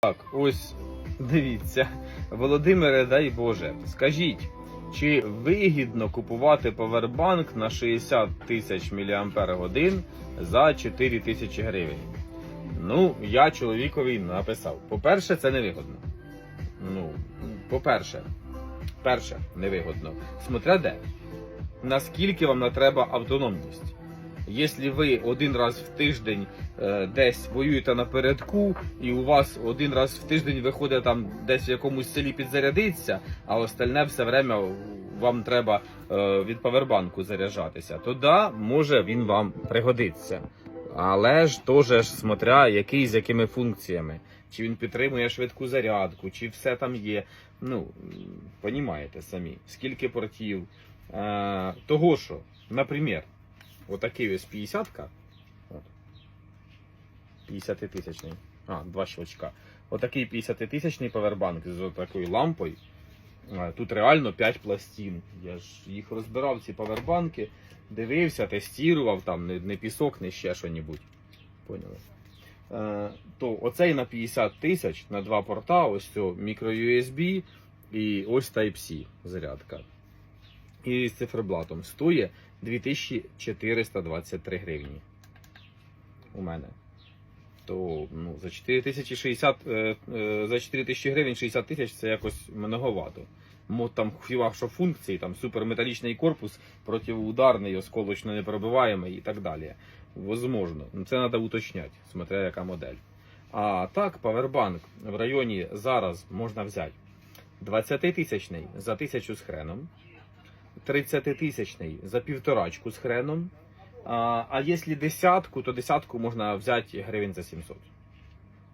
Так, ось дивіться. Володимире, дай Боже, скажіть, чи вигідно купувати павербанк на 60 тисяч мАч за 4 тисячі гривень? Ну, я чоловікові написав. По-перше, це невигодно. Ну, по-перше, перше, невигодно. Смотря де. Наскільки вам не треба автономність? Якщо ви один раз в тиждень е, десь воюєте напередку, і у вас один раз в тиждень виходить там десь в якомусь селі підзарядитися, а остальне все время вам треба е, від павербанку заряджатися, то да, може він вам пригодиться. Але ж теж смотря який з якими функціями. Чи він підтримує швидку зарядку, чи все там є. Ну, понімаєте самі, скільки портів. Е, того що, наприклад, отакий ось 50-ка. 50 тисячний. А, два щелчка. Отакий 50 тисячний павербанк з такою лампою. Тут реально 5 пластин. Я ж їх розбирав, ці павербанки, дивився, тестував, там не, не пісок, не ще що-небудь. Поняли? Е, то оцей на 50 тисяч на два порта, ось мікро USB і ось Type-C зарядка. І з циферблатом стоїть 2423 гривні. У мене. То ну, за 4060, е, е, за 4000 гривень 60 тисяч це якось многовато. Мо там що функції, там суперметалічний корпус, протиударний, осколочно непробиваємий і так далі. Возможно. Ну, Це треба уточняти, смотря яка модель. А так, павербанк в районі зараз можна взяти 20 тисячний за тисячу з хреном. 30-тисячний за півторачку з хреном. А, а якщо десятку, то десятку можна взяти гривень за 700.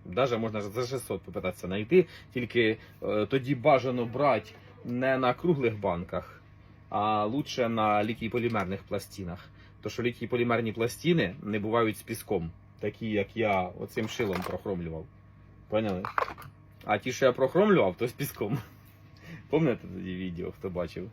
Даже можна за 600 попитатися знайти, тільки е, тоді бажано брати не на круглих банках, а лучше на літій-полімерних пластинах. То що літій-полімерні пластини не бувають з піском, такі як я оцим шилом прохромлював. Поняли? А ті, що я прохромлював, то з піском. Пам'ятаєте тоді відео, хто бачив?